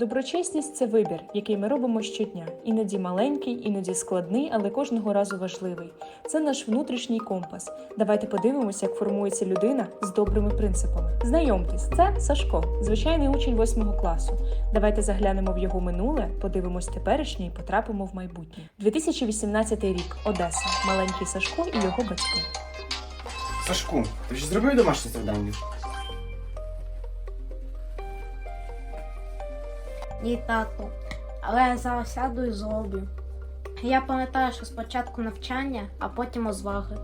Доброчесність це вибір, який ми робимо щодня. Іноді маленький, іноді складний, але кожного разу важливий. Це наш внутрішній компас. Давайте подивимося, як формується людина з добрими принципами. Знайомтесь, це Сашко, звичайний учень 8 класу. Давайте заглянемо в його минуле, подивимось теперішнє і потрапимо в майбутнє. 2018 рік, Одеса, маленький Сашко і його батьки. Сашку, ти вже зробив домашнє завдання? Ні, тату. Але я зараз сяду і зроблю. Я пам'ятаю, що спочатку навчання, а потім розваги.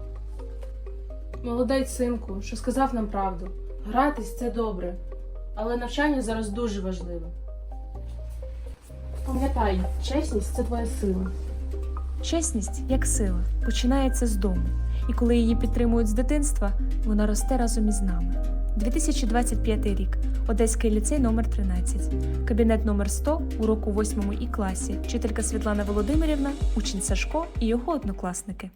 Молодець, синку, що сказав нам правду. Гратись це добре, але навчання зараз дуже важливе. Пам'ятай, чесність це твоя сила. Чесність як сила починається з дому, і коли її підтримують з дитинства, вона росте разом із нами. 2025 рік. Одеський ліцей номер 13 кабінет номер 100 уроку 8 і класі. Вчителька Світлана Володимирівна, учень Сашко і його однокласники.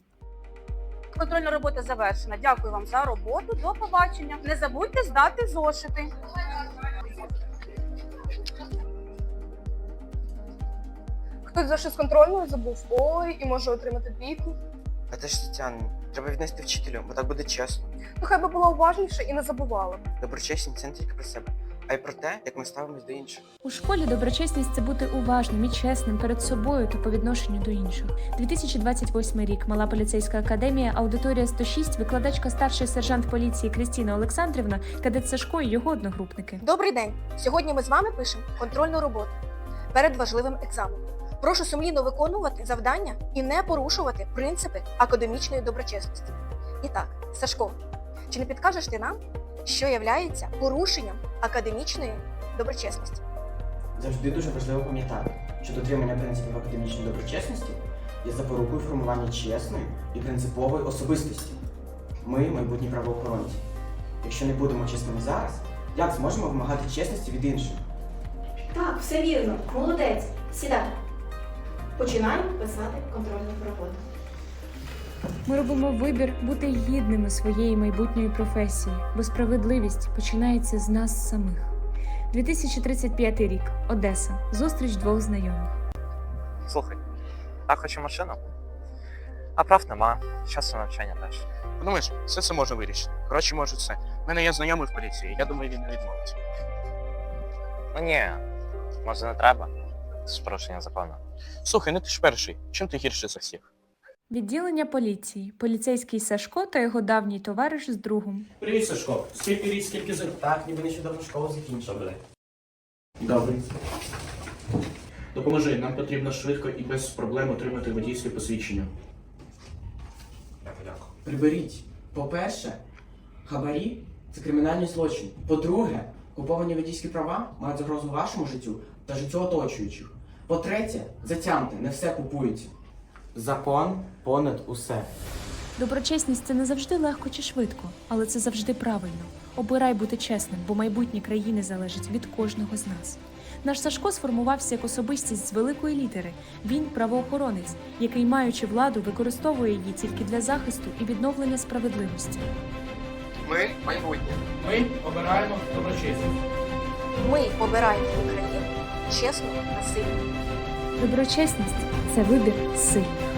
Контрольна робота завершена. Дякую вам за роботу. До побачення. Не забудьте здати зошити. Хтось зашит з контрольною забув. Ой, і може отримати двійку. А ти ж Тетяна, треба віднести вчителю, бо так буде чесно. Ну хай би була уважніша і не забувала. Доброчесність це не тільки про себе, а й про те, як ми ставимось до інших. У школі доброчесність це бути уважним і чесним перед собою та по відношенню до інших. 2028 рік. Мала поліцейська академія, аудиторія 106, викладачка старший сержант поліції Крістіна Олександрівна, кадет Сашко і його одногрупники. Добрий день! Сьогодні ми з вами пишемо контрольну роботу перед важливим екзаменом. Прошу сумлінно виконувати завдання і не порушувати принципи академічної доброчесності. І так, Сашко, чи не підкажеш ти нам, що являється порушенням академічної доброчесності? Завжди дуже важливо пам'ятати, що дотримання принципів академічної доброчесності є запорукою формування чесної і принципової особистості. Ми майбутні правоохоронці. Якщо не будемо чесними зараз, як зможемо вимагати чесності від інших? Так, все вірно. Молодець. Сідай. Починаємо писати контрольну роботу. Ми робимо вибір бути гідними своєї майбутньої професії, бо справедливість починається з нас самих. 2035 рік. Одеса. Зустріч двох знайомих. Слухай, так хочу машину. А прав нема, часу навчання теж. Подумаєш, все це можна вирішити. Коротше, може все. У мене є знайомий в поліції, я думаю, він не відмовиться. Ну ні, може не треба. Ж порушення закону. Слухай, ну ти ж перший. Чим ти гірший за всіх? Відділення поліції. Поліцейський Сашко та його давній товариш з другом. Привіт, Сашко. Скільки рік, скільки зим? Так, ніби нещодавно школу закінчив. Добре. Добре. Допоможи, нам потрібно швидко і без проблем отримати водійське посвідчення. Дякую. Приберіть. По-перше, хабарі це кримінальний злочин. По-друге, куповані водійські права мають загрозу вашому життю та життю оточуючих. По-третє, затямте, не все купують. Закон понад усе. Доброчесність це не завжди легко чи швидко, але це завжди правильно. Обирай бути чесним, бо майбутнє країни залежить від кожного з нас. Наш Сашко сформувався як особистість з великої літери. Він правоохоронець, який, маючи владу, використовує її тільки для захисту і відновлення справедливості. Ми майбутнє. Ми обираємо доброчесність. Ми обираємо Україну чесно та сильно. Доброчесність це вибір сильних.